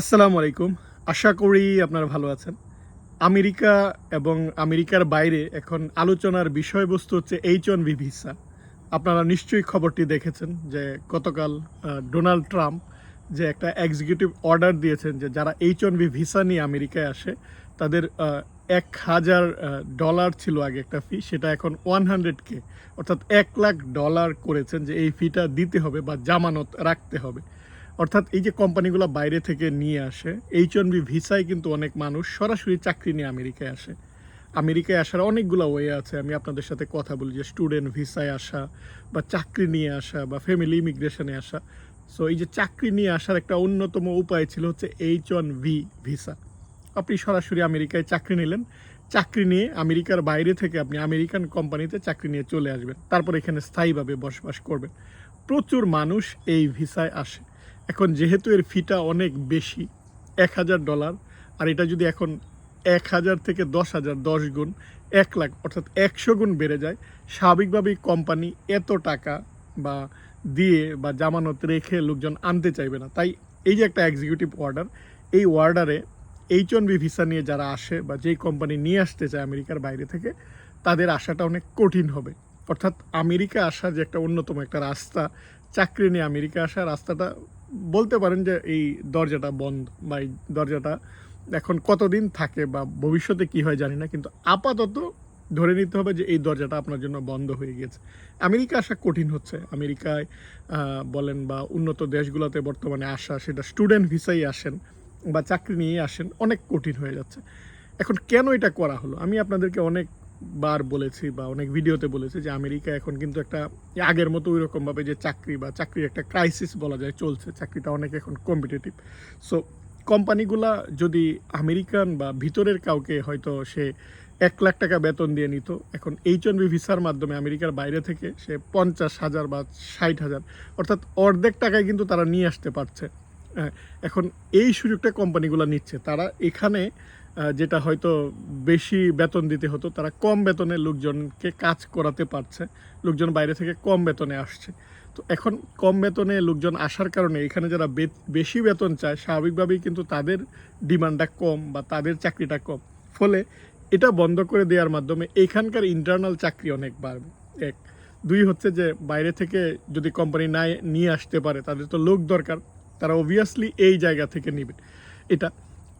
আসসালামু আলাইকুম। আশা করি আপনারা ভালো আছেন। আমেরিকা এবং আমেরিকার বাইরে এখন আলোচনার বিষয়বস্তু হচ্ছে এইচ ওয়ান ভি ভিসা। আপনারা নিশ্চয়ই খবরটি দেখেছেন যে গতকাল ডোনাল্ড ট্রাম্প যে একটা এক্সিকিউটিভ অর্ডার দিয়েছেন যে যারা এইচ ওয়ান ভি ভিসা নিয়ে আমেরিকায় আসে, তাদের এক হাজার ডলার ছিল আগে একটা ফি, সেটা এখন ওয়ান হান্ড্রেড কে, অর্থাৎ এক লাখ ডলার করেছেন যে এই ফিটা দিতে হবে বা জামানত রাখতে হবে। অর্থাৎ এই যে কোম্পানিগুলো বাইরে থেকে নিয়ে আসে এইচ ওয়ান বি ভিসায় কিন্তু অনেক মানুষ সরাসরি চাকরি নিয়ে আমেরিকায় আসে। আমেরিকায় আসার অনেকগুলো ওয়ে আছে, আমি আপনাদের সাথে কথা বলি, যে স্টুডেন্ট ভিসায় আসা বা চাকরি নিয়ে আসা বা ফ্যামিলি ইমিগ্রেশনে আসা। সো এই যে চাকরি নিয়ে আসার একটা অন্যতম উপায় ছিল হচ্ছে এইচ ওয়ান ভি ভিসা। আপনি সরাসরি আমেরিকায় চাকরি নিলেন, চাকরি নিয়ে আমেরিকার বাইরে থেকে আপনি আমেরিকান কোম্পানিতে চাকরি নিয়ে চলে আসবেন। তারপর এখানে স্থায়ীভাবে বসবাস করবেন। প্রচুর মানুষ এই ভিসায় আসে। এখন যেহেতু এর ফিটা অনেক বেশি, এক হাজার ডলার আর এটা যদি এখন এক হাজার থেকে দশ হাজার, দশ গুণ, এক লাখ, অর্থাৎ একশো গুণ বেড়ে যায়, স্বাভাবিকভাবেই কোম্পানি এত টাকা বা দিয়ে বা জামানত রেখে লোকজন আনতে চাইবে না। তাই এই যে একটা এক্সিকিউটিভ অর্ডার এই অর্ডারে এইচ ওয়ান বি ভিসা নিয়ে যারা আসে বা যেই কোম্পানি নিয়ে আসতে চায় আমেরিকার বাইরে থেকে, তাদের আসাটা অনেক কঠিন হবে। অর্থাৎ আমেরিকা আসার যে একটা অন্যতম একটা রাস্তা, চাকরি নিয়ে আমেরিকা আসা রাস্তাটা বলতে পারেন যে এই দরজাটা বন্ধ বা এই দরজাটা এখন কতদিন থাকে বা ভবিষ্যতে কি হয় জানি না, কিন্তু আপাতত ধরে নিতে হবে যে এই দরজাটা আপনার জন্য বন্ধ হয়ে গেছে। আমেরিকা আসা কঠিন হচ্ছে। আমেরিকায় বলেন বা উন্নত দেশগুলোতে বর্তমানে আসা, সেটা স্টুডেন্ট ভিসাই আসেন বা চাকরি নিয়ে আসেন, অনেক কঠিন হয়ে যাচ্ছে। এখন কেন এটা করা হলো? আমি আপনাদেরকে অনেক বার বলেছি বা অনেক ভিডিওতে বলেছি যে আমেরিকা এখন কিন্তু একটা আগের মতো ওই রকমভাবে যে চাকরি বা চাকরির একটা ক্রাইসিস বলা যায় চলছে। চাকরিটা অনেক এখন কম্পিটিটিভ সো কোম্পানিগুলা যদি আমেরিকান বা ভিতরের কাউকে হয়তো সে এক লাখ টাকা বেতন দিয়ে নিত এখন এইচ বি ভিসার মাধ্যমে আমেরিকার বাইরে থেকে সে পঞ্চাশ হাজার বা ষাট হাজার অর্থাৎ অর্ধেক টাকায় কিন্তু তারা নিয়ে আসতে পারছে। হ্যাঁ, এখন এই সুযোগটা কোম্পানিগুলো নিচ্ছে। তারা এখানে যেটা হয়তো বেশি বেতন দিতে হতো, তারা কম বেতনে লোকজনকে কাজ করাতে পারছে, লোকজন বাইরে থেকে কম বেতনে আসছে। তো এখন কম বেতনে লোকজন আসার কারণে এখানে যারা বেশি বেতন চায়, স্বাভাবিকভাবেই কিন্তু তাদের ডিমান্ডটা কম বা তাদের চাকরিটা কম। ফলে এটা বন্ধ করে দেওয়ার মাধ্যমে এখানকার ইন্টারনাল চাকরি অনেক বাড়বে। এক, দুই হচ্ছে যে বাইরে থেকে যদি কোম্পানি না নিয়ে আসতে পারে, তাদের তো লোক দরকার, তারা অবভিয়াসলি এই জায়গা থেকে নেবে। এটা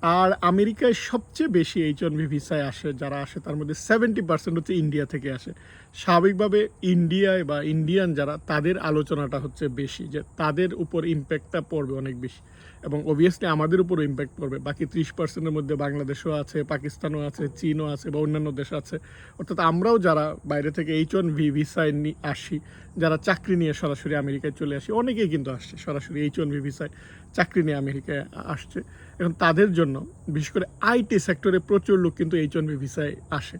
আর আমেরিকায় সবচেয়ে বেশি এইচ ওয়ান ভি ভিসায় আসে, যারা আসে তার মধ্যে সেভেন্টি পার্সেন্ট হচ্ছে ইন্ডিয়া থেকে আসে। স্বাভাবিকভাবে ইন্ডিয়ায় বা ইন্ডিয়ান যারা, তাদের আলোচনাটা হচ্ছে বেশি যে তাদের উপর ইম্প্যাক্টটা পড়বে অনেক বেশি। এবং অবভিয়াসলি আমাদের উপরও ইম্প্যাক্ট পড়বে। বাকি ত্রিশ পার্সেন্টের মধ্যে বাংলাদেশও আছে, পাকিস্তানও আছে, চীনও আছে বা অন্যান্য দেশ আছে। অর্থাৎ আমরাও যারা বাইরে থেকে এইচ ওয়ান ভি ভিসায় আসি, যারা চাকরি নিয়ে সরাসরি আমেরিকায় চলে আসি, অনেকেই কিন্তু আসছে সরাসরি এইচ ওয়ান ভি ভিসায় চাকরি নিয়ে আমেরিকায় আসছে। এখন তাদের জন্য, বিশেষ করে আইটি সেক্টরে প্রচুর লোক কিন্তু এইচ ওয়ান বি ভিসায় আসে।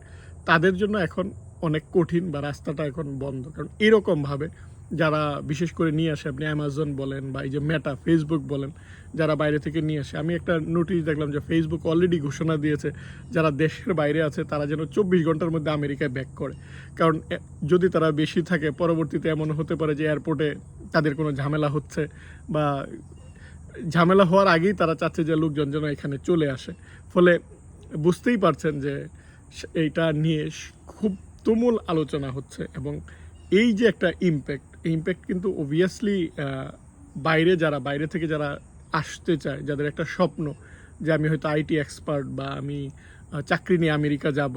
তাদের জন্য এখন অনেক কঠিন বা রাস্তাটা এখন বন্ধ। কারণ এরকমভাবে যারা বিশেষ করে নিয়ে আসে, আপনি অ্যামাজন বলেন বা এই যে মেটা ফেসবুক বলেন, যারা বাইরে থেকে নিয়ে আসে, আমি একটা নোটিশ দেখলাম যে ফেসবুক অলরেডি ঘোষণা দিয়েছে, যারা দেশের বাইরে আছে, তারা যেন চব্বিশ ঘণ্টার মধ্যে আমেরিকায় ব্যাক করে। কারণ যদি তারা বেশি থাকে, পরবর্তীতে এমন হতে পারে যে এয়ারপোর্টে তাদের কোনো ঝামেলা হচ্ছে বা ঝামেলা হওয়ার আগেই তারা চাচ্ছে যে লোকজন যেন এখানে চলে আসে। ফলে বুঝতেই পারছেন যে এইটা নিয়ে খুব তুমুল আলোচনা হচ্ছে এবং এই যে একটা ইম্প্যাক্ট ইম্প্যাক্ট কিন্তু অবভিয়াসলি বাইরে যারা, বাইরে থেকে যারা আসতে চায়, যাদের একটা স্বপ্ন যে আমি হয়তো আইটি এক্সপার্ট বা আমি চাকরি নিয়ে আমেরিকা যাব,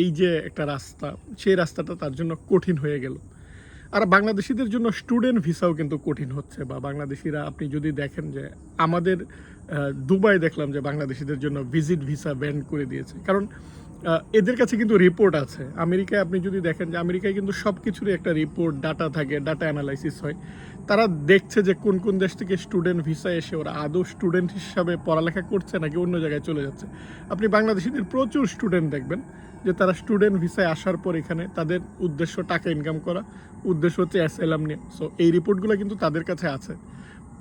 এই যে একটা রাস্তা, সেই রাস্তাটা তার জন্য কঠিন হয়ে গেল। আর বাংলাদেশিদের জন্য স্টুডেন্ট ভিসাও কিন্তু কঠিন হচ্ছে বা বাংলাদেশিরা, আপনি যদি দেখেন যে আমাদের দুবাই দেখলাম যে বাংলাদেশিদের জন্য ভিজিট ভিসা ব্যান করে দিয়েছে। কারণ এদের কাছে কিন্তু রিপোর্ট আছে। আমেরিকায় আপনি যদি দেখেন যে আমেরিকায় কিন্তু সব কিছুরই একটা রিপোর্ট ডাটা থাকে ডাটা অ্যানালাইসিস হয়। তারা দেখছে যে কোন কোন দেশ থেকে স্টুডেন্ট ভিসা এসে ওরা আদৌ স্টুডেন্ট হিসাবে পড়ালেখা করছে নাকি অন্য জায়গায় চলে যাচ্ছে। আপনি বাংলাদেশিদের প্রচুর স্টুডেন্ট দেখবেন যে তারা স্টুডেন্ট ভিসায় আসার পর এখানে তাদের উদ্দেশ্য টাকা ইনকাম করা, উদ্দেশ্য হচ্ছে অ্যাসাইলাম নিয়ে সো এই রিপোর্টগুলো কিন্তু তাদের কাছে আছে।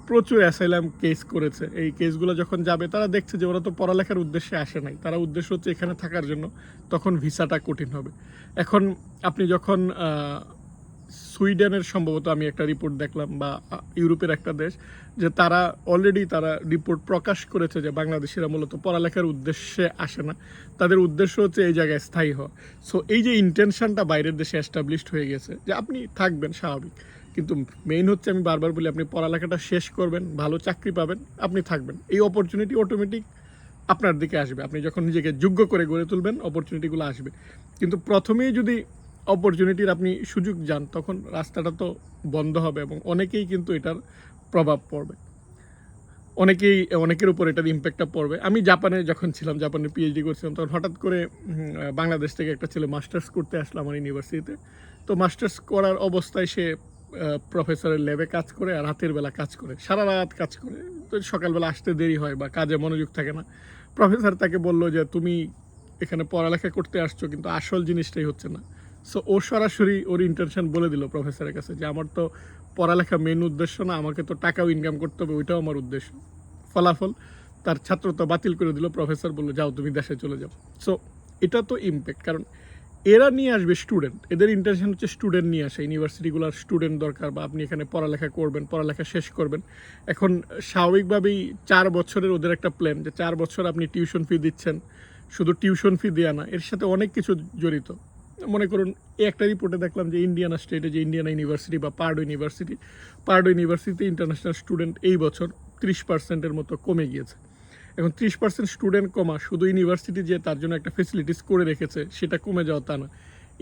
প্রচুর অ্যাসাইলাম কেস করেছে। এই কেসগুলো যখন যাবে, তারা দেখছে যে ওরা তো পড়ালেখার উদ্দেশ্যে আসে নাই। তারা উদ্দেশ্য হচ্ছে এখানে থাকার জন্য, তখন ভিসাটা কঠিন হবে। এখন আপনি যখন সুইডেনের সম্ভবত আমি একটা রিপোর্ট দেখলাম বা ইউরোপের একটা দেশ, যে তারা অলরেডি তারা রিপোর্ট প্রকাশ করেছে যে বাংলাদেশিরা মূলত পড়ালেখার উদ্দেশ্যে আসে না। তাদের উদ্দেশ্য হচ্ছে এই জায়গায় স্থায়ী হওয়া। সো এই যে ইন্টেনশনটা বাইরের দেশে এস্টাবলিশড হয়ে গেছে, যে আপনি থাকবেন স্বাভাবিক। কিন্তু মেইন হচ্ছে আমি বারবার বলি, আপনি পড়ালেখাটা শেষ করবেন, ভালো চাকরি পাবেন, আপনি থাকবেন। এই অপরচুনিটি অটোমেটিক আপনার দিকে আসবে। আপনি যখন নিজেকে যোগ্য করে গড়ে তুলবেন অপরচুনিটিগুলো আসবে। কিন্তু প্রথমেই যদি অপরচুনিটির আপনি সুযোগ যান, তখন রাস্তাটা তো বন্ধ হবে এবং অনেকেই কিন্তু এটার প্রভাব পড়বে। অনেকেই, অনেকের উপর এটার ইম্প্যাক্টটা পড়বে। আমি জাপানে যখন ছিলাম, জাপানে পিএইচডি করছিলাম, তখন হঠাৎ করে বাংলাদেশ থেকে একটা ছেলে মাস্টার্স করতে আসলো আমার ইউনিভার্সিটিতে তো। মাস্টার্স করার অবস্থায় সে প্রফেসরের ল্যাবে কাজ করে আর রাতের বেলা কাজ করে, সারা রাত কাজ করে। তো সকালবেলা আসতে দেরি হয় বা কাজে মনোযোগ থাকে না। প্রফেসর তাকে বলল যে, তুমি এখানে পড়ালেখা করতে আসছো, কিন্তু আসল জিনিসটাই হচ্ছে না। সো ও সরাসরি ওর ইন্টেনশন বলে দিল প্রফেসরের কাছে যে, আমার তো পড়ালেখা মেন উদ্দেশ্য না, আমাকে তো টাকাও ইনকাম করতে হবে, ওইটাও আমার উদ্দেশ্য। ফলাফল তার ছাত্রতা বাতিল করে দিল প্রফেসর, বলল, যাও, তুমি দেশে চলে যাও। সো এটা তো ইম্প্যাক্ট কারণ এরা নিয়ে আসবে স্টুডেন্ট এদের ইন্টেনশন হচ্ছে স্টুডেন্ট নিয়ে আসে। ইউনিভার্সিটিগুলোর স্টুডেন্ট দরকার বা আপনি এখানে পড়ালেখা করবেন, পড়ালেখা শেষ করবেন। এখন স্বাভাবিকভাবেই চার বছরের ওদের একটা প্ল্যান যে চার বছর আপনি টিউশন ফি দিচ্ছেন। শুধু টিউশন ফি দেওয়া না, এর সাথে অনেক কিছু জড়িত। মনে করুন একটা রিপোর্টে দেখলাম যে ইন্ডিয়ানা স্টেটে যে ইন্ডিয়ানা ইউনিভার্সিটি বা পার্ড ইউনিভার্সিটি পার্ড ইউনিভার্সিটিতে ইন্টারন্যাশনাল স্টুডেন্ট এই বছর ত্রিশ পার্সেন্টের মতো কমে গিয়েছে। এখন ত্রিশ পার্সেন্ট স্টুডেন্ট কমা, শুধু ইউনিভার্সিটি যে তার জন্য একটা ফেসিলিটিস করে রেখেছে, সেটা কমে যাওয়া তা না।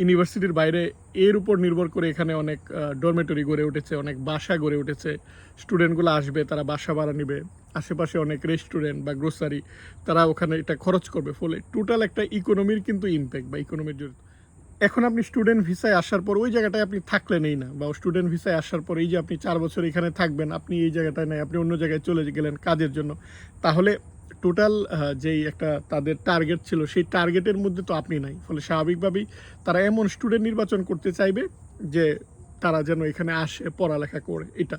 ইউনিভার্সিটির বাইরে এর উপর নির্ভর করে এখানে অনেক ডরমেটরি গড়ে উঠেছে, অনেক বাসা গড়ে উঠেছে। স্টুডেন্টগুলো আসবে, তারা বাসা ভাড়া নেবে। আশেপাশে অনেক রেস্টুরেন্ট বা গ্রোসারি তারা ওখানে এটা খরচ করবে। ফলে টোটাল একটা ইকোনমির কিন্তু ইম্প্যাক্ট বা ইকোনমির জড়িত এখন আপনি স্টুডেন্ট ভিসায় আসার পর ওই জায়গাটায় আপনি থাকলেনই না, বা স্টুডেন্ট ভিসায় আসার পর এই যে আপনি চার বছর এখানে থাকবেন, আপনি এই জায়গাটায় নাই, আপনি অন্য জায়গায় চলে গেলেন কাজের জন্য, তাহলে টোটাল যেই একটা তাদের টার্গেট ছিল, সেই টার্গেটের মধ্যে তো আপনি নাই। ফলে স্বাভাবিকভাবেই তারা এমন স্টুডেন্ট নির্বাচন করতে চাইবে যে তারা যেন এখানে আসে, পড়ালেখা করে, এটা।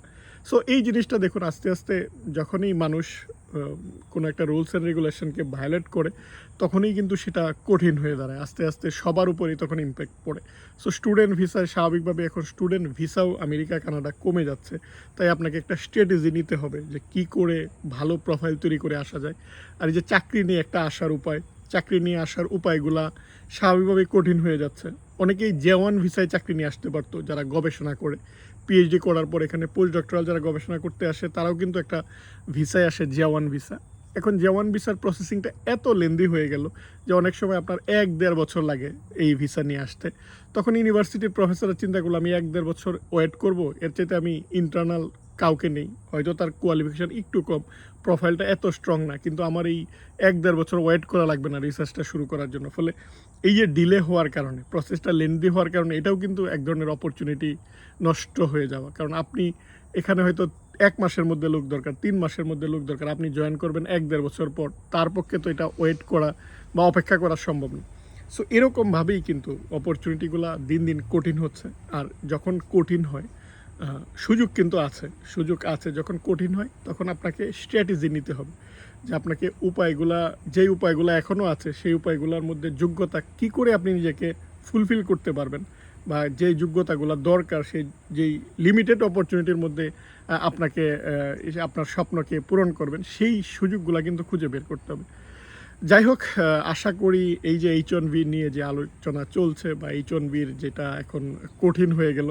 সো এই জিনিসটা দেখুন, আস্তে আস্তে যখনই মানুষ কোনো একটা রুলস অ্যান্ড রেগুলেশনকে ভায়োলেট করে, তখনই কিন্তু সেটা কঠিন হয়ে দাঁড়ায়। আস্তে আস্তে সবার উপরেই তখন ইম্প্যাক্ট পড়ে। সো স্টুডেন্ট ভিসায় স্বাভাবিকভাবে এখন স্টুডেন্ট ভিসাও আমেরিকা, কানাডা কমে যাচ্ছে। তাই আপনাকে একটা স্ট্র্যাটেজি নিতে হবে যে কি করে ভালো প্রোফাইল তৈরি করে আসা যায়। আর এই যে চাকরি নিয়ে একটা আসার উপায়, চাকরি নিয়ে আসার উপায়গুলা স্বাভাবিকভাবেই কঠিন হয়ে যাচ্ছে। অনেকেই জেওয়ান ভিসায় চাকরি নিয়ে আসতে পারতো যারা গবেষণা করে। পিএইচডি করার পর এখানে পোস্ট ডক্টরাল যারা গবেষণা করতে আসে, তারাও কিন্তু একটা ভিসায় আসে, জেওয়ান ভিসা। এখন জেওয়ান ভিসার প্রসেসিংটা এত লেন্দি হয়ে গেল যে অনেক সময় আপনার এক দেড় বছর লাগে এই ভিসা নিয়ে আসতে। তখন ইউনিভার্সিটির প্রফেসরের চিন্তা করল, আমি এক দেড় বছর ওয়েট করব, এর চাইতে আমি ইন্টারনাল কাউকে নেই। হয়তো তার কোয়ালিফিকেশান একটু কম। প্রোফাইলটা এত স্ট্রং না, কিন্তু আমার এই এক দেড় বছর ওয়েট করা লাগবে না রিসার্চটা শুরু করার জন্য। ফলে এই যে ডিলে হওয়ার কারণে প্রসেসটা লেন্দি হওয়ার কারণে, এটাও কিন্তু এক ধরনের অপরচুনিটি নষ্ট হয়ে যাওয়া। কারণ আপনি এখানে হয়তো এক মাসের মধ্যে লোক দরকার, তিন মাসের মধ্যে লোক দরকার। আপনি জয়েন করবেন এক দেড় বছর পর, তার পক্ষে তো এটা ওয়েট করা বা অপেক্ষা করা সম্ভব না। সো এরকমভাবেই কিন্তু অপরচুনিটিগুলো দিন দিন কঠিন হচ্ছে। আর যখন কঠিন হয় সুযোগ কিন্তু আছে, সুযোগ আছে। যখন কঠিন হয়, তখন আপনাকে স্ট্র্যাটেজি নিতে হবে যে আপনাকে উপায়গুলা, যেই উপায়গুলো এখনও আছে, সেই উপায়গুলোর মধ্যে যোগ্যতা কি করে আপনি নিজেকে ফুলফিল করতে পারবেন বা যেই যোগ্যতাগুলো দরকার, সেই, যেই লিমিটেড অপরচুনিটির মধ্যে আপনাকে যে আপনার স্বপ্নকে পূরণ করবেন, সেই সুযোগগুলো কিন্তু খুঁজে বের করতে হবে। যাই হোক আশা করি এই যে এইচ নিয়ে যে আলোচনা চলছে বা এইচ যেটা এখন কঠিন হয়ে গেল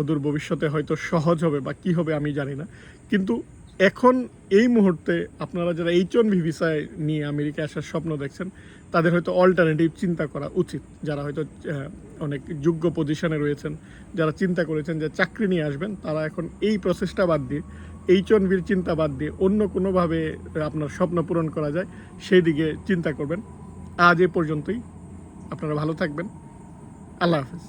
অদূর ভবিষ্যতে হয়তো সহজ হবে বা কি হবে আমি জানি না। কিন্তু এখন এই মুহূর্তে আপনারা যারা এইচ ওয়ান ভি ভিসায় নিয়ে আমেরিকা আসার স্বপ্ন দেখছেন, তাদের হয়তো অল্টারনেটিভ চিন্তা করা উচিত। যারা হয়তো অনেক যোগ্য পজিশনে রয়েছেন, যারা চিন্তা করেছেন যে চাকরি নিয়ে আসবেন, তারা এখন এই প্রসেসটা বাদ দিয়ে, এইচ ওয়ান ভির চিন্তা বাদ দিয়ে অন্য কোনোভাবে আপনার স্বপ্ন পূরণ করা যায়, সেই দিকে চিন্তা করবেন। আজ এ পর্যন্তই। আপনারা ভালো থাকবেন। আল্লাহ হাফেজ।